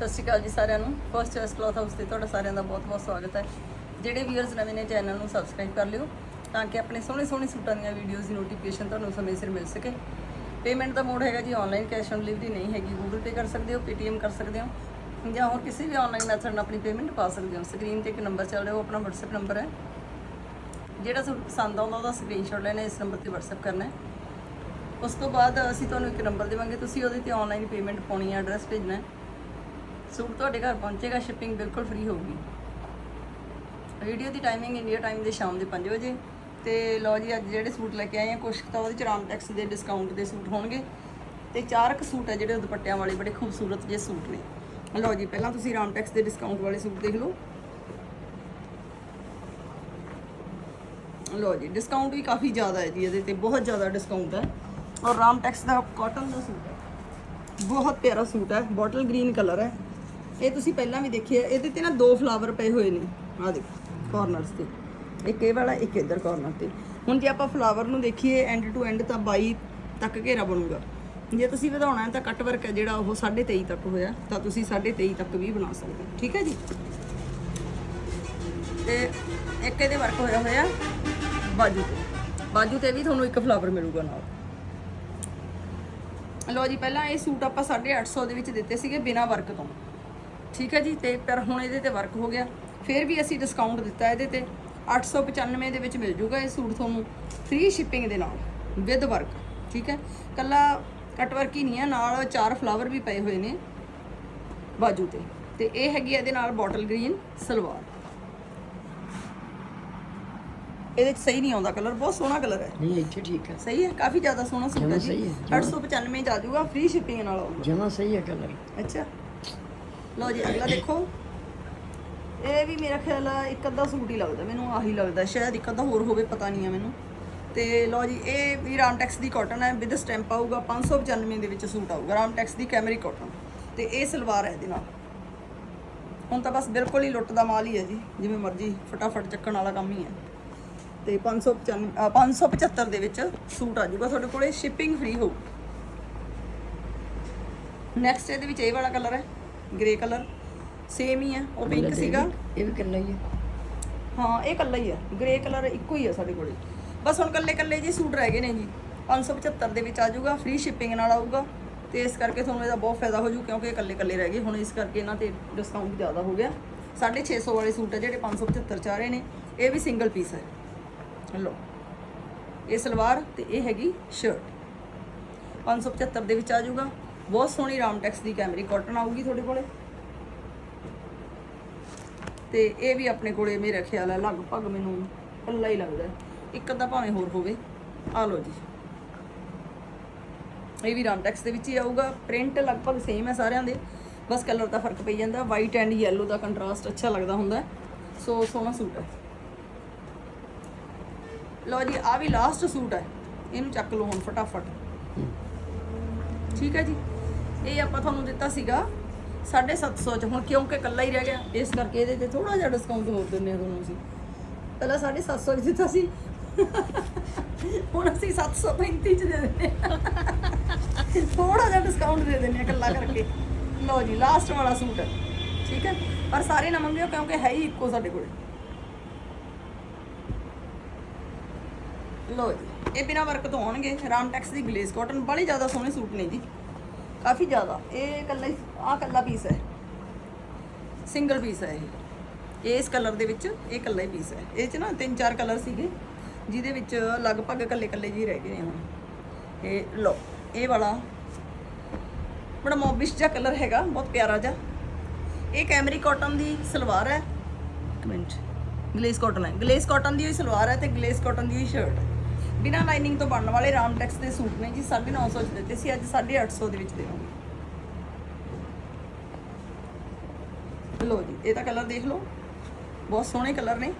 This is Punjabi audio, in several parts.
ਸਤਿ ਸ਼੍ਰੀ ਅਕਾਲ ਜੀ ਸਾਰਿਆਂ ਨੂੰ। ਫਸਟ ਚੋਇਸ ਕਲੌਥ ਹਾਊਸ ਤੇ ਤੁਹਾਡਾ ਸਾਰਿਆਂ ਦਾ ਬਹੁਤ-ਬਹੁਤ ਸਵਾਗਤ ਹੈ। ਜਿਹੜੇ ਵੀਅਰਸ ਨਵੇਂ ਨੇ, ਚੈਨਲ ਨੂੰ ਸਬਸਕ੍ਰਾਈਬ ਕਰ ਲਿਓ ਤਾਂ ਕਿ ਆਪਣੇ ਸੋਹਣੇ ਸੋਹਣੇ ਸੂਟਾਂ ਦੀਆਂ ਵੀਡੀਓਜ਼ ਦੀ ਨੋਟੀਫਿਕੇਸ਼ਨ ਤੁਹਾਨੂੰ ਸਮੇਂ ਸਿਰ ਮਿਲ ਸਕੇ। ਪੇਮੈਂਟ ਦਾ ਮੋਡ ਹੈਗਾ ਜੀ ਆਨਲਾਈਨ ਕੈਸ਼ ਔਨ ਡਿਲੀਵਰੀ ਨਹੀਂ ਹੈਗੀ। ਗੂਗਲ ਪੇ ਕਰ ਸਕਦੇ ਹੋ ਪੇਟੀਐਮ ਕਰ ਸਕਦੇ ਹੋ ਜਾਂ ਹੋਰ ਕਿਸੇ ਵੀ ਆਨਲਾਈਨ ਮੈਥਡ ਨਾਲ ਆਪਣੀ ਪੇਮੈਂਟ ਪਾ ਸਕਦੇ ਹੋ। ਸਕਰੀਨ ਤੇ ਇੱਕ ਨੰਬਰ ਚੱਲ ਰਿਹਾ, ਉਹ ਆਪਣਾ WhatsApp ਨੰਬਰ ਹੈ। ਜਿਹੜਾ ਸੂਟ ਪਸੰਦ ਆਉਂਦਾ, ਉਹਦਾ ਸਕਰੀਨਸ਼ਾਟ ਲੈਣਾ, ਇਸ ਨੰਬਰ ਤੇ WhatsApp ਕਰਨਾ ਹੈ। ਉਸ ਤੋਂ ਬਾਅਦ ਅਸੀਂ ਤੁਹਾਨੂੰ ਇੱਕ ਨੰਬਰ ਦੇਵਾਂਗੇ। ਤੁਸੀਂ ਉਹਦੇ ਤੇ ਆਨਲਾਈਨ ਪੇਮੈਂਟ ਪਾਉਣੀ ਹੈ ਐਡਰੈਸ ਭੇਜਣਾ ਹੈ। ਸੂਟ ਤੁਹਾਡੇ ਘਰ ਪਹੁੰਚੇਗਾ ਸ਼ਿਪਿੰਗ ਬਿਲਕੁਲ ਫ੍ਰੀ ਹੋਊਗੀ। ਵੀਡੀਓ ਦੀ ਟਾਈਮਿੰਗ ਇੰਡੀਆ ਟਾਈਮ ਦੇ ਸ਼ਾਮ ਦੇ 5 ਵਜੇ। ਤੇ ਲਓ ਜੀ, ਅੱਜ ਜਿਹੜੇ ਸੂਟ ਲੈ ਕੇ ਆਏ ਆ, ਕੁਛ ਤਾਂ ਉਹਦੇ ਚ ਰਾਮ ਟੈਕਸ ਦੇ ਡਿਸਕਾਊਂਟ ਦੇ ਸੂਟ ਹੋਣਗੇ। ਤੇ ਚਾਰ ਕੁ ਸੂਟ ਹੈ ਜਿਹੜੇ ਦੁਪੱਟਿਆਂ ਵਾਲੇ, ਬੜੇ ਖੂਬਸੂਰਤ ਜਿਹੇ ਸੂਟ ਨੇ। ਲਓ ਜੀ, ਪਹਿਲਾਂ ਤੁਸੀਂ ਰਾਮ ਟੈਕਸ ਦੇ ਡਿਸਕਾਊਂਟ ਵਾਲੇ ਸੂਟ ਦੇਖ ਲਓ। ਲਓ ਜੀ ਡਿਸਕਾਊਂਟ ਵੀ ਕਾਫੀ ਜ਼ਿਆਦਾ ਹੈ ਜੀ, ਇਹਦੇ ਤੇ ਬਹੁਤ ਜ਼ਿਆਦਾ ਡਿਸਕਾਊਂਟ ਹੈ। ਔਰ ਰਾਮ ਟੈਕਸ ਦਾ ਕਾਟਨ ਦਾ ਸੂਟ ਹੈ। ਬਹੁਤ ਪਿਆਰਾ ਸੂਟ ਹੈ ਬੋਟਲ ਗ੍ਰੀਨ ਕਲਰ ਹੈ। ਇਹ ਤੁਸੀਂ ਪਹਿਲਾਂ ਵੀ ਦੇਖਿਆ, ਇਹਦੇ ਤੇ ਨਾ ਦੋ ਫਲਾਵਰ ਪਏ ਹੋਏ ਨੇ। ਆ ਦੇਖੋ ਕਾਰਨਰਸ ਤੇ। ਇੱਕ ਇਹ ਵਾਲਾ, ਇੱਕ ਇੱਧਰ ਕਾਰਨਰ ਤੇ। ਹੁਣ ਜੇ ਆਪਾਂ ਫਲਾਵਰ ਨੂੰ ਦੇਖੀਏ ਐਂਡ ਟੂ ਐਂਡ ਤਾਂ 22 ਤੱਕ ਘੇਰਾ ਬਣੂਗਾ। ਜੇ ਤੁਸੀਂ ਵਧਾਉਣਾ ਹੈ ਤਾਂ ਕੱਟ ਵਰਕ ਹੈ ਜਿਹੜਾ ਉਹ 23.5 ਤੱਕ ਹੋਇਆ, ਤਾਂ ਤੁਸੀਂ 23.5 ਤੱਕ ਵੀ ਬਣਾ ਸਕਦੇ ਹੋ। ਠੀਕ ਹੈ ਜੀ? ਤੇ ਇੱਕ ਇਹਦੇ ਵਰਕ ਹੋਇਆ ਹੋਇਆ, ਬਾਜੂ ਤੇ। ਬਾਜੂ ਤੇ ਵੀ ਤੁਹਾਨੂੰ ਇੱਕ ਫਲਾਵਰ ਮਿਲੂਗਾ ਨਾਲ। ਲਓ ਜੀ, ਪਹਿਲਾਂ ਇਹ ਸੂਟ ਆਪਾਂ 850 ਦੇ ਵਿੱਚ ਦਿੱਤੇ ਸੀਗੇ ਬਿਨਾ ਵਰਕ ਤੋਂ। ਠੀਕ ਹੈ ਜੀ ਤੇ ਪਰ ਹੁਣ ਇਹਦੇ ਤੇ ਵਰਕ ਹੋ ਗਿਆ। ਫਿਰ ਵੀ ਅਸੀਂ ਡਿਸਕਾਊਂਟ ਦਿੱਤਾ ਇਹਦੇ ਤੇ। 895 ਦੇ ਵਿੱਚ ਮਿਲ ਜੂਗਾ ਇਹ ਸੂਟ ਤੁਹਾਨੂੰ ਫ੍ਰੀ ਸ਼ਿਪਿੰਗ ਦੇ ਨਾਲ ਵਿਦ ਵਰਕ ਠੀਕ ਹੈ। ਕੱਲਾ ਕਟ ਵਰਕ ਹੀ ਨਹੀਂ ਹੈ ਨਾਲ ਚਾਰ ਫਲਾਵਰ ਵੀ ਪਏ ਹੋਏ ਨੇ ਬਾਜੂ ਤੇ। ਤੇ ਇਹ ਹੈਗੀ ਇਹਦੇ ਨਾਲ ਬੋਟਲ ਗ੍ਰੀਨ ਸਲਵਾਰ। ਇਹਦੇ ਚ ਸਹੀ ਨਹੀਂ ਆਉਂਦਾ ਕਲਰ ਬਹੁਤ ਸੋਹਣਾ ਕਲਰ ਹੈ। ਨਹੀਂ ਇੱਥੇ ਠੀਕ ਹੈ। ਸਹੀ ਹੈ ਕਾਫੀ ਜ਼ਿਆਦਾ ਸੋਹਣਾ ਸੂਟ ਹੈ ਜੀ। ਸਹੀ ਹੈ, 895 ਚ ਆ ਜਾਊਗਾ ਫ੍ਰੀ ਸ਼ਿਪਿੰਗ ਨਾਲ ਆਊਗਾ। ਜਮਾ ਸਹੀ ਹੈ ਕਲਰ ਅੱਛਾ। ਲਓ ਜੀ ਅਗਲਾ ਦੇਖੋ। ਇਹ ਵੀ ਮੇਰਾ ਖਿਆਲ ਆ ਇੱਕ ਅੱਧਾ ਸੂਟ ਹੀ ਲੱਗਦਾ ਮੈਨੂੰ ਆਹੀ ਲੱਗਦਾ ਸ਼ਾਇਦ ਇੱਕ ਅੱਧਾ ਹੋਰ ਹੋਵੇ ਪਤਾ ਨਹੀਂ ਆ ਮੈਨੂੰ। ਤੇ ਲਓ ਜੀ ਇਹ ਵੀ ਰਾਮਟੈਕਸ ਦੀ ਕਾਟਨ ਹੈ ਵਿਦ ਸਟੈਂਪ ਆਊਗਾ 595 ਦੇ ਵਿੱਚ ਸੂਟ ਆਊਗਾ ਰਾਮਟੈਕਸ ਦੀ ਕੈਮਰੀ ਕਾਟਨ ਤੇ ਇਹ ਸਲਵਾਰ ਹੈ ਇਹਦੇ ਨਾਲ। ਹੁਣ ਤਾਂ ਬਸ ਬਿਲਕੁਲ ਹੀ ਲੁੱਟ ਦਾ ਮਾਲ ਹੀ ਹੈ ਜੀ ਜਿਵੇਂ ਮਰਜ਼ੀ ਫਟਾਫਟ ਚੱਕਣ ਵਾਲਾ ਕੰਮ ਹੀ ਹੈ ਤੇ 595 ਅ, 575 ਦੇ ਵਿੱਚ ਸੂਟ ਆ ਜਾਊਗਾ ਤੁਹਾਡੇ ਕੋਲੇ ਸ਼ਿਪਿੰਗ ਫ੍ਰੀ ਹੋਊ। ਨੈਕਸਟ ਇਹਦੇ ਵਿੱਚ ਇਹ ਵਾਲਾ ਕਲਰ ਹੈ। ਗ੍ਰੇ ਕਲਰ ਸੇਮ ਹੀ ਹੈ ਉਹ ਪਿੰਕ ਸੀਗਾ। ਇਹ ਵੀ ਕੱਲਾ ਹੀ ਹੈ। ਹਾਂ ਇਹ ਕੱਲਾ ਹੀ ਹੈ। ਗ੍ਰੇ ਕਲਰ ਇੱਕੋ ਹੀ ਹੈ ਸਾਡੇ ਕੋਲੇ। ਬਸ ਹੁਣ ਕੱਲੇ ਕੱਲੇ ਜੀ ਸੂਟ ਰਹਿ ਗਏ ਨੇ ਜੀ। 575 ਦੇ ਵਿੱਚ ਆ ਜਾਊਗਾ ਫ੍ਰੀ ਸ਼ਿਪਿੰਗ ਨਾਲ ਆਊਗਾ। ਤੇ ਇਸ ਕਰਕੇ ਤੁਹਾਨੂੰ ਇਹਦਾ ਬਹੁਤ ਫਾਇਦਾ ਹੋ ਜੂ ਕਿਉਂਕਿ ਇਹ ਕੱਲੇ ਕੱਲੇ ਰਹਿ ਗਏ। ਹੁਣ ਇਸ ਕਰਕੇ ਇਹਨਾਂ ਤੇ ਡਿਸਕਾਊਂਟ ਜ਼ਿਆਦਾ ਹੋ ਗਿਆ। 650 ਵਾਲੇ ਸੂਟ ਹੈ ਜਿਹੜੇ 575 ਚ ਆ ਰਹੇ ਨੇ ਇਹ ਵੀ ਸਿੰਗਲ ਪੀਸ ਹੈ। ਲਓ। ਇਹ ਸਲਵਾਰ ਤੇ ਇਹ ਹੈਗੀ ਸ਼ਰਟ 575 ਦੇ ਵਿੱਚ ਆ ਜਾਊਗਾ। ਬਹੁਤ ਸੋਹਣੀ ਰਾਮਟੈਕਸ ਦੀ ਕੈਮਰੀ ਕਾਟਨ ਆਊਗੀ ਤੁਹਾਡੇ ਕੋਲੇ। ਤੇ ਇਹ ਵੀ ਆਪਣੇ ਕੋਲੇ ਮੇਰੇ ਖਿਆਲ ਹੈ ਲਗਭਗ ਮੈਨੂੰ ਪੱਲਾ ਹੀ ਲੱਗਦਾ ਇੱਕ ਅੱਧਾ ਭਾਵੇਂ ਹੋਰ ਹੋਵੇ। ਆ ਲਓ ਜੀ। ਇਹ ਵੀ ਰਾਮਟੈਕਸ ਦੇ ਵਿੱਚ ਹੀ ਆਊਗਾ। ਪ੍ਰਿੰਟ ਲਗਭਗ ਸੇਮ ਹੈ ਸਾਰਿਆਂ ਦੇ। ਬਸ ਕਲਰ ਦਾ ਫ਼ਰਕ ਪਈ ਜਾਂਦਾ। ਵਾਈਟ ਐਂਡ ਯੈਲੋ ਦਾ ਕੰਟਰਾਸਟ ਅੱਛਾ ਲੱਗਦਾ ਹੁੰਦਾ ਸੋ ਸੋਹਣਾ ਸੂਟ ਹੈ। ਲਓ ਜੀ ਆ ਵੀ ਲਾਸਟ ਸੂਟ ਹੈ। ਇਹਨੂੰ ਚੱਕ ਲਓ ਹੁਣ ਫਟਾਫਟ। ਠੀਕ ਹੈ ਜੀ? ਇਹ ਆਪਾਂ ਤੁਹਾਨੂੰ ਦਿੱਤਾ ਸੀਗਾ 750 ਚ। ਹੁਣ ਕਿਉਂਕਿ ਇਕੱਲਾ ਹੀ ਰਹਿ ਗਿਆ, ਇਸ ਕਰਕੇ ਇਹਦੇ ਤੇ ਥੋੜਾ ਜਿਹਾ ਡਿਸਕਾਊਂਟ ਹੋਰ ਦਿੰਨੇ ਆ ਤੁਹਾਨੂੰ ਅਸੀਂ। ਪਹਿਲਾਂ 750 ਚ ਦਿੱਤਾ ਸੀ। ਹੁਣ ਅਸੀਂ 735 ਚ ਦੇ ਦਿੰਨੇ ਥੋੜਾ ਜਿਹਾ ਡਿਸਕਾਊਂਟ ਦੇ ਦਿੰਨੇ ਆ ਇਕੱਲਾ ਕਰਕੇ। ਲਓ ਜੀ ਲਾਸਟ ਵਾਲਾ ਸੂਟ। ਠੀਕ ਹੈ? ਪਰ ਸਾਰੇ ਨਾ ਮੰਗਿਓ ਕਿਉਂਕਿ ਹੈ ਹੀ ਇੱਕੋ ਸਾਡੇ ਕੋਲ। ਲੋ ਜੀ, ਇਹ ਬਿਨਾ ਵਰਕ ਤੋਂ ਆਉਣਗੇ। ਰਾਮਟੈਕਸ ਦੀ ਗਲੇਸ ਕਾਟਨ ਬੜੀ ਜ਼ਿਆਦਾ ਸੋਹਣੇ ਸੂਟ ਨੇ ਜੀ। ਕਾਫੀ ਜ਼ਿਆਦਾ। ਇਹ ਕੱਲਾ ਹੀ, ਆਹ ਕੱਲਾ ਪੀਸ ਹੈ। ਸਿੰਗਲ ਪੀਸ ਹੈ ਇਹ। ਇਸ ਕਲਰ ਦੇ ਵਿੱਚ ਇਹ ਕੱਲਾ ਹੀ ਪੀਸ ਹੈ। ਇਹ ਚ ਨਾ ਤਿੰਨ ਚਾਰ ਕਲਰ ਸੀਗੇ, ਜਿਹਦੇ ਵਿੱਚ ਲਗਭਗ ਕੱਲੇ ਕੱਲੇ ਜੀ ਰਹਿ ਗਏ ਨੇ ਹੁਣ। ਇਹ ਲੋ ਇਹ ਵਾਲਾ ਬੜਾ ਮੋਬਿਸ਼ ਜਿਹਾ ਕਲਰ ਹੈਗਾ, ਬਹੁਤ ਪਿਆਰਾ ਜਿਹਾ। ਇਹ ਕੈਮਰੀ ਕਾਟਨ ਦੀ ਸਲਵਾਰ ਹੈ। ਇੱਕ ਮਿੰਟ ਗਲੇਸ ਕਾਟਨ ਹੈ। ਗਲੇਸ ਕਾਟਨ ਦੀ ਹੋਈ ਸਲਵਾਰ ਹੈ ਤੇ ਗਲੇਸ ਕਾਟਨ ਦੀ ਹੋਈ ਸ਼ਰਟ ਹੈ। ਬਿਨਾ ਲਾਈਨਿੰਗ ਤੋਂ ਬਣਨ ਵਾਲੇ ਰਾਮਟੈਕਸ ਦੇ ਸੂਟ ਨੇ ਜੀ 950 ਚ ਦਿੱਤੇ ਸੀ, ਅੱਜ 850 ਦੇ ਵਿੱਚ ਦੇਵਾਂਗੇ। ਲੋ ਜੀ, ਇਹ ਤਾਂ ਕਲਰ ਦੇਖ ਲਓ। ਬਹੁਤ ਸੋਹਣੇ ਕਲਰ ਨੇ।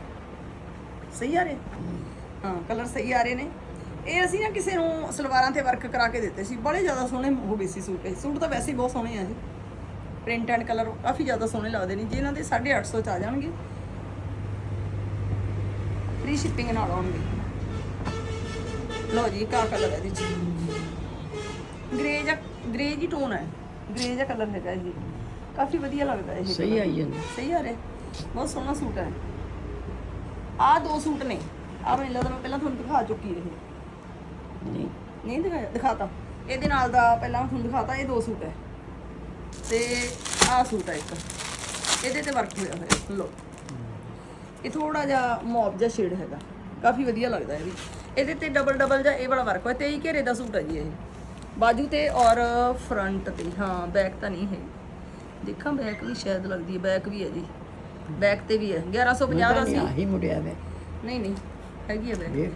ਸਹੀ ਆ ਰਹੇ? ਹਾਂ, ਕਲਰ ਸਹੀ ਆ ਰਹੇ ਨੇ। ਇਹ ਅਸੀਂ ਨਾ ਕਿਸੇ ਨੂੰ ਸਲਵਾਰਾਂ ਤੇ ਵਰਕ ਕਰਾ ਕੇ ਦਿੱਤੇ ਸੀ। ਬੜੇ ਜ਼ਿਆਦਾ ਸੋਹਣੇ ਹੋ ਗਏ ਸੀ ਸੂਟ ਇਹ। ਸੂਟ ਤਾਂ ਵੈਸੇ ਹੀ ਬਹੁਤ ਸੋਹਣੇ ਆ ਜੀ। ਪ੍ਰਿੰਟ ਐਂਡ ਕਲਰ ਕਾਫੀ ਜ਼ਿਆਦਾ ਸੋਹਣੇ ਲੱਗਦੇ ਨੇ ਜੀ। ਇਹਨਾਂ ਦੇ 850 ਚ ਆ ਜਾਣਗੇ। ਫ੍ਰੀ ਸ਼ਿਪਿੰਗ ਨਾਲ ਆਉਣਗੇ। ਲਓ ਜੀ ਕਾ ਕਲਰ ਹੈ ਇਹਦੇ ਚ। ਗ੍ਰੇ ਜਾਂ ਗ੍ਰੇ ਜੀ ਟੋਨ ਹੈ। ਗ੍ਰੇ ਜਿਹਾ ਕਲਰ ਹੈਗਾ ਜੀ ਕਾਫੀ ਵਧੀਆ ਲੱਗਦਾ ਇਹ ਸਹੀ ਆਈ ਜਾਂਦਾ। ਸਹੀ ਆ ਰਿਹਾ ਬਹੁਤ ਸੋਹਣਾ ਸੂਟ ਹੈ। ਆਹ ਦੋ ਸੂਟ ਨੇ। ਆ ਮੈਨੂੰ ਲੱਗਦਾ ਮੈਂ ਪਹਿਲਾਂ ਤੁਹਾਨੂੰ ਦਿਖਾ ਚੁੱਕੀ ਇਹ। ਨਹੀਂ। ਨਹੀਂ ਦਿਖਾਇਆ? ਦਿਖਾਤਾ। ਇਹਦੇ ਨਾਲ ਦਾ ਪਹਿਲਾਂ ਮੈਂ ਤੁਹਾਨੂੰ ਦਿਖਾਤਾ ਇਹ ਦੋ ਸੂਟ ਹੈ। ਤੇ ਆਹ ਸੂਟ ਹੈ ਇੱਕ। ਇਹਦੇ ਤੇ ਵਰਕ ਹੋਇਆ ਹੋਇਆ। ਲੋ ਇਹ ਥੋੜਾ ਜਿਹਾ ਮੌਬ ਜਿਹਾ ਸ਼ੇਡ ਹੈਗਾ। ਕਾਫੀ ਵਧੀਆ ਲੱਗਦਾ ਇਹ ਵੀ। ਇਹਦੇ ਤੇ ਡਬਲ ਡਬਲ ਜਿਹਾ ਇਹ ਵਾਲਾ ਵਰਕ ਹੋਇਆ ਤੇ ਹੀ ਘੇਰੇ ਦਾ ਸੂਟ ਹੈ ਜੀ ਇਹ। ਬਾਜੂ ਤੇ ਔਰ ਫਰੰਟ ਤੇ ਹਾਂ ਬੈਕ ਤਾਂ ਨਹੀਂ ਹੈ। ਦੇਖਾਂ ਬੈਕ ਵੀ ਸ਼ਾਇਦ ਲੱਗਦੀ ਹੈ ਬੈਕ ਵੀ ਹੈ ਜੀ। ਬੈਕ ਤੇ ਵੀ ਹੈ 1150 ਦਾ ਸੀ। ਆਹੀ ਮੁੜਿਆ ਵੇ ਨਹੀਂ ਨਹੀਂ ਹੈਗੀ ਹੈ ਬੈਕ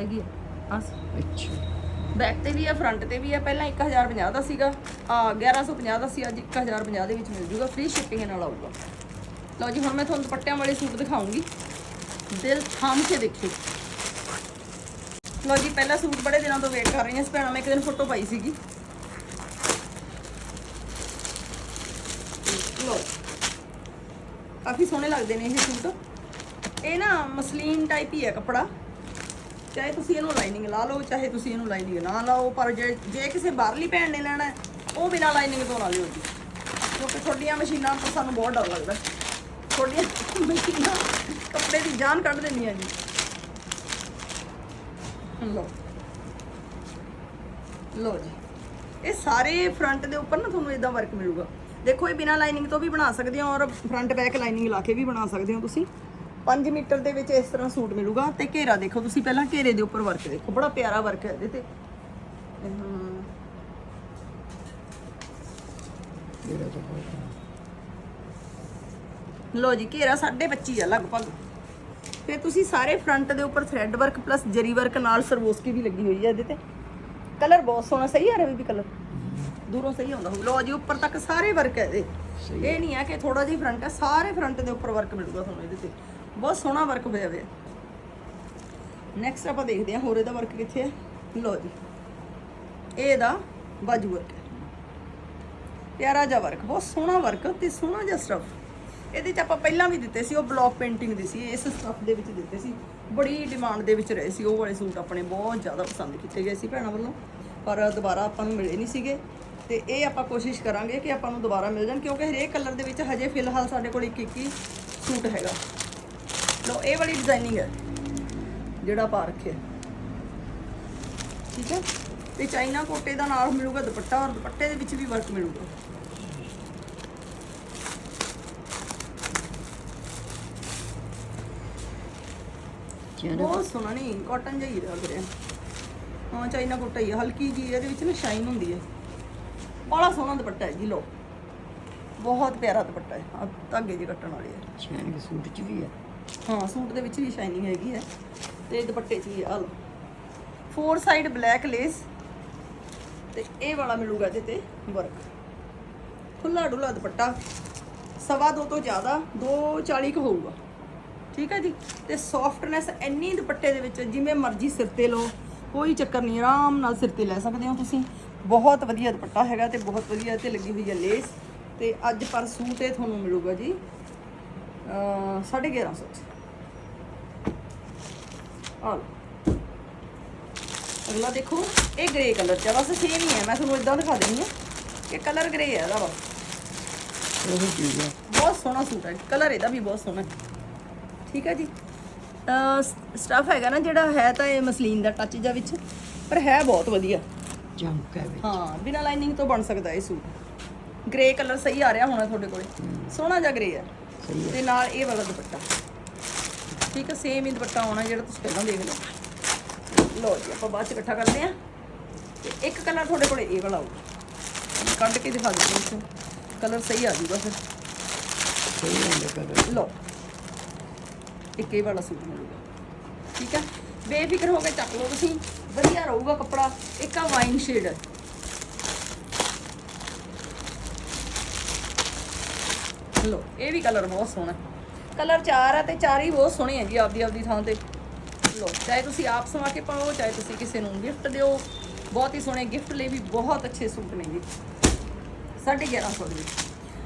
ਹੈਗੀ ਹੈ ਆਹ ਸੀ। ਅੱਛਾ। ਬੈਕ ਤੇ ਵੀ ਹੈ ਫਰੰਟ ਤੇ ਵੀ ਹੈ ਪਹਿਲਾਂ 1050 ਦਾ ਸੀਗਾ। ਆ 1150 ਦਾ ਸੀ ਅੱਜ 1050 ਦੇ ਵਿੱਚ ਮਿਲ ਜੂਗਾ ਫ੍ਰੀ ਸ਼ਿਪਿੰਗ ਨਾਲ ਆਊਗਾ। ਲਓ ਜੀ, ਹੁਣ ਮੈਂ ਤੁਹਾਨੂੰ ਦੁਪੱਟਿਆਂ ਵਾਲੇ ਸੂਟ ਦਿਖਾਉਂਗੀ। ਦਿਲ ਥਾਮ ਕੇ ਦੇਖਿਓ ਲਓ ਜੀ, ਪਹਿਲਾ ਸੂਟ ਬੜੇ ਦਿਨਾਂ ਤੋਂ ਵੇਟ ਕਰ ਰਹੀ ਹਾਂ, ਇਸ ਭੈਣਾਂ ਮੈਂ ਇੱਕ ਦਿਨ ਫੋਟੋ ਪਾਈ ਸੀਗੀ। ਲਓ, ਕਾਫੀ ਸੋਹਣੇ ਲੱਗਦੇ ਨੇ ਇਹ ਸੂਟ। ਇਹ ਨਾ ਮਸਲੀਨ ਟਾਈਪ ਹੀ ਹੈ ਕੱਪੜਾ। ਚਾਹੇ ਤੁਸੀਂ ਇਹਨੂੰ ਲਾਈਨਿੰਗ ਲਾ ਲਓ, ਚਾਹੇ ਤੁਸੀਂ ਇਹਨੂੰ ਲਾਈਨਿੰਗ ਨਾ ਲਾਓ, ਪਰ ਜੇ ਜੇ ਕਿਸੇ ਬਾਹਰਲੀ ਭੈਣ ਨੇ ਲੈਣਾ ਉਹ ਬਿਨਾਂ ਲਾਈਨਿੰਗ ਤੋਂ ਲਾ ਲਿਓ ਜੀ। ਕਿਉਂਕਿ ਤੁਹਾਡੀਆਂ ਮਸ਼ੀਨਾਂ ਤੋਂ ਸਾਨੂੰ ਬਹੁਤ ਡਰ ਲੱਗਦਾ ਤੁਹਾਡੀਆਂ ਮਸ਼ੀਨਾਂ ਕੱਪੜੇ ਦੀ ਜਾਨ ਕੱਢ ਦਿੰਦੀਆਂ ਜੀ। ਲਓ। ਲਓ ਜੀ। ਇਹ ਸਾਰੇ ਫਰੰਟ ਦੇ ਉੱਪਰ ਨਾ ਤੁਹਾਨੂੰ ਇਦਾਂ ਵਰਕ ਮਿਲੂਗਾ। ਦੇਖੋ, ਇਹ ਬਿਨਾਂ ਲਾਈਨਿੰਗ ਤੋਂ ਵੀ ਬਣਾ ਸਕਦੇ ਹੋ ਔਰ ਫਰੰਟ ਬੈਕ ਲਾਈਨਿੰਗ ਲਾ ਕੇ ਵੀ ਬਣਾ ਸਕਦੇ ਹੋ ਤੁਸੀਂ। 5 ਮੀਟਰ ਦੇ ਵਿੱਚ ਇਸ ਤਰ੍ਹਾਂ ਸੂਟ ਮਿਲੂਗਾ ਤੇ ਘੇਰਾ ਦੇਖੋ ਤੁਸੀਂ ਪਹਿਲਾਂ ਘੇਰੇ ਦੇ ਉੱਪਰ ਵਰਕ ਦੇਖੋ। ਬੜਾ ਪਿਆਰਾ ਵਰਕ ਹੈ ਇਹਦੇ ਤੇ ਹਮ, ਜਿਹੜਾ ਤਾਂ ਬਹੁਤ ਲਓ ਜੀ ਘੇਰਾ 25.5 ਆ ਲਗਭਗ। ਫਿਰ ਤੁਸੀਂ ਸਾਰੇ ਫਰੰਟ ਦੇ ਉੱਪਰ thread work plus zari work ਨਾਲ ਸਰਵੋਸਕੀ ਵੀ ਲੱਗੀ ਹੋਈ ਹੈ ਇਹਦੇ ਤੇ। ਕਲਰ ਬਹੁਤ ਸੋਹਣਾ ਸਹੀ ਆ ਰਿਹਾ ਵੀ ਕਲਰ ਦੂਰੋਂ ਸਹੀ ਆਉਂਦਾ ਹੋਊ। ਲਓ ਜੀ ਉੱਪਰ ਤੱਕ ਸਾਰੇ ਵਰਕ ਹੈ ਇਹਦੇ। ਇਹ ਨਹੀਂ ਹੈ ਕਿ ਥੋੜਾ ਜਿਹਾ ਫਰੰਟ ਹੈ ਸਾਰੇ ਫਰੰਟ ਦੇ ਉੱਪਰ ਵਰਕ ਮਿਲੂਗਾ ਤੁਹਾਨੂੰ ਇਹਦੇ ਤੇ। ਬਹੁਤ ਸੋਹਣਾ ਵਰਕ ਹੋਇਆ ਹੋਇਆ ਨੈਕਸਟ ਆਪਾਂ ਦੇਖਦੇ ਹਾਂ ਹੋਰ ਇਹਦਾ ਵਰਕ ਕਿੱਥੇ ਹੈ ਲਓ ਜੀ ਇਹ ਇਹਦਾ ਬਾਜੂ ਵਰਕ ਪਿਆਰਾ ਜਿਹਾ ਵਰਕ ਬਹੁਤ ਸੋਹਣਾ ਵਰਕ ਤੇ ਸੋਹਣਾ ਜਿਹਾ ਸਟਫ ਇਹਦੇ ਚ ਆਪਾਂ ਪਹਿਲਾਂ ਵੀ ਦਿੱਤੇ ਸੀ, ਉਹ ਬਲੌਕ ਪੇਂਟਿੰਗ ਦੀ ਸੀ, ਇਸ ਸਟਫ ਦੇ ਵਿੱਚ ਦਿੱਤੇ ਸੀ। ਬੜੀ ਡਿਮਾਂਡ ਦੇ ਵਿੱਚ ਰਹੇ ਸੀ, ਉਹ ਵਾਲੇ ਸੂਟ ਆਪਣੇ ਬਹੁਤ ਜ਼ਿਆਦਾ ਪਸੰਦ ਕੀਤੇ ਗਏ ਸੀ ਭੈਣਾਂ ਵੱਲੋਂ, ਪਰ ਦੁਬਾਰਾ ਆਪਾਂ ਨੂੰ ਮਿਲੇ ਨਹੀਂ ਸੀਗੇ। ਤੇ ਇਹ ਆਪਾਂ ਕੋਸ਼ਿਸ਼ ਕਰਾਂਗੇ ਕਿ ਆਪਾਂ ਨੂੰ ਦੁਬਾਰਾ ਮਿਲ ਜਾਣ, ਕਿਉਂਕਿ ਹਰੇਕ ਕਲਰ ਦੇ ਵਿੱਚ ਹਜੇ ਫਿਲਹਾਲ ਸਾਡੇ ਕੋਲ ਇੱਕ ਇੱਕ ਹੀ ਸੂਟ ਹੈਗਾ। ਲੋ ਇਹ ਵਾਲੀ ਡਿਜ਼ਾਈਨਿੰਗ ਹੈ, ਜਿਹੜਾ ਪਾ ਰੱਖਿਆ। ਠੀਕ ਹੈ? ਤੇ ਚਾਈਨਾ ਕੋਟੇ ਦਾ ਨਾਲ ਮਿਲੂਗਾ ਦੁਪੱਟਾ, ਔਰ ਦੁਪੱਟੇ ਦੇ ਵਿੱਚ ਵੀ ਵਰਕ ਮਿਲੂਗਾ। ਚੈਨ ਬਹੁਤ ਸੋਹਣਾ ਨਹੀਂ ਕਾਟਨ ਜਿਹਾ ਹੀ ਲੱਗ ਰਿਹਾ। ਹਾਂ ਚਾਈਨਾ ਕੋਟਾ ਹੀ ਹਲਕੀ ਜੀ ਇਹਦੇ ਵਿੱਚ ਨਾ ਸ਼ਾਈਨ ਹੁੰਦੀ ਹੈ। ਬੜਾ ਸੋਹਣਾ ਦੁਪੱਟਾ ਹੈ ਜੀ ਲੋ ਬਹੁਤ ਪਿਆਰਾ ਦੁਪੱਟਾ ਹੈ ਆਹ ਧਾਗੇ ਜੀ ਕੱਟਣ ਵਾਲੇ ਹੈ ਚੈਨ ਸੂਟ ਚ ਵੀ ਹੈ। ਹਾਂ ਸੂਟ ਦੇ ਵਿੱਚ ਵੀ ਸ਼ਾਈਨਿੰਗ ਹੈਗੀ ਹੈ। ਤੇ ਦੁਪੱਟੇ 'ਚ ਵੀ ਆ ਲੋ ਫੋਰ ਸਾਈਡ ਬਲੈਕ ਲੇਸ ਤੇ ਇਹ ਵਾਲਾ ਮਿਲੂਗਾ ਇਹਦੇ ਤੇ ਵਰਕ ਖੁੱਲਾ ਡੁੱਲਾ ਦੁਪੱਟਾ। ਸਵਾ ਦੋ ਤੋਂ ਜ਼ਿਆਦਾ 240 ਕੁ ਹੋਊਗਾ। ਠੀਕ ਹੈ ਜੀ? ਤੇ ਸੌਫਟਨੈਸ ਇੰਨੀ ਦੁਪੱਟੇ ਦੇ ਵਿੱਚ ਜਿਵੇਂ ਮਰਜ਼ੀ ਸਿਰ ਤੇ ਲਓ ਕੋਈ ਚੱਕਰ ਨਹੀਂ ਆਰਾਮ ਨਾਲ ਸਿਰ ਤੇ ਲੈ ਸਕਦੇ ਹੋ ਤੁਸੀਂ। ਬਹੁਤ ਵਧੀਆ ਦੁਪੱਟਾ ਹੈਗਾ ਤੇ ਬਹੁਤ ਵਧੀਆ ਤੇ ਲੱਗੀ ਹੋਈ ਹੈ ਲੇਸ ਤੇ ਅੱਜ ਪਰ ਸੂਟ ਇਹ ਤੁਹਾਨੂੰ ਮਿਲੂਗਾ ਜੀ ਅ 1150 ਚ। ਆ ਲਓ। ਅਗਲਾ ਦੇਖੋ ਇਹ ਗ੍ਰੇ ਕਲਰ ਚ ਆ, ਬਸ ਸੇਮ ਹੀ ਹੈ ਮੈਂ ਤੁਹਾਨੂੰ ਇਦਾਂ ਦਿਖਾ ਦਿੰਦੀ ਹਾਂ ਕਿ ਕਲਰ ਗ੍ਰੇ ਹੈ ਇਹਦਾ ਬਸ। ਬਹੁਤ ਸੋਹਣਾ ਸੂਟ ਹੈ ਕਲਰ ਇਹਦਾ ਵੀ ਬਹੁਤ ਸੋਹਣਾ। ਹੈ ਠੀਕ ਹੈ ਜੀ? ਸਟਫ ਹੈਗਾ ਨਾ ਜਿਹੜਾ ਹੈ ਤਾਂ ਇਹ ਮਸਲੀਨ ਦਾ ਟੱਚ ਜਾਂ ਵਿੱਚ ਪਰ ਹੈ ਬਹੁਤ ਵਧੀਆ। ਚਮਕ ਹੈ ਵਿੱਚ। ਹਾਂ ਬਿਨਾਂ ਲਾਈਨਿੰਗ ਤੋਂ ਬਣ ਸਕਦਾ ਇਹ ਸੂਟ। ਗ੍ਰੇ ਕਲਰ ਸਹੀ ਆ ਰਿਹਾ ਹੋਣਾ ਤੁਹਾਡੇ ਕੋਲੇ। ਸੋਹਣਾ ਜਿਹਾ ਗ੍ਰੇ ਹੈ। ਤੇ ਨਾਲ ਇਹ ਵਾਲਾ ਦੁਪੱਟਾ। ਠੀਕ ਹੈ ਸੇਮ ਹੀ ਦੁਪੱਟਾ ਆਉਣਾ ਜਿਹੜਾ ਤੁਸੀਂ ਪਹਿਲਾਂ ਦੇਖ ਲਓ ਲਓ ਜੀ ਆਪਾਂ ਬਾਅਦ ਚ ਇਕੱਠਾ ਕਰਦੇ ਹਾਂ। ਤੇ ਇੱਕ ਕਲਰ ਤੁਹਾਡੇ ਕੋਲੇ ਇਹ ਵਾਲਾ ਆਊਗਾ। ਕੱਢ ਕੇ ਦਿਖਾ ਦਿੰਦੀ ਹਾਂ ਕਲਰ ਸਹੀ ਆ ਜਾਊਗਾ ਫਿਰ। ਸਹੀ ਕਲਰ ਲਓ। ਇੱਕ ਇਹ ਵਾਲਾ ਸੂਟ ਮਿਲੂਗਾ। ਠੀਕ ਆ ਬੇਫਿਕਰ ਹੋ ਕੇ ਚੱਕ ਲਓ ਤੁਸੀਂ। ਵਧੀਆ ਰਹੂਗਾ ਕੱਪੜਾ। ਇੱਕ ਆ ਵਾਈਨ ਸ਼ੇਡ ਹੈ ਲਓ, ਇਹ ਵੀ ਕਲਰ ਬਹੁਤ ਸੋਹਣਾ। ਕਲਰ ਚਾਰ ਹੈ ਤੇ ਚਾਰ ਹੀ ਬਹੁਤ ਸੋਹਣੇ ਹੈ ਜੀ ਆਪਦੀ ਆਪਦੀ ਥਾਂ ਤੇ। ਲਓ, ਚਾਹੇ ਤੁਸੀਂ ਆਪ ਸਵਾ ਕੇ ਪਾਓ, ਚਾਹੇ ਤੁਸੀਂ ਕਿਸੇ ਨੂੰ ਗਿਫਟ ਦਿਓ। ਬਹੁਤ ਹੀ ਸੋਹਣੇ ਗਿਫਟ ਲਈ ਵੀ ਬਹੁਤ ਅੱਛੇ ਸੂਟ ਨੇ ਜੀ। 1150 ਦੇ ਵਿੱਚ।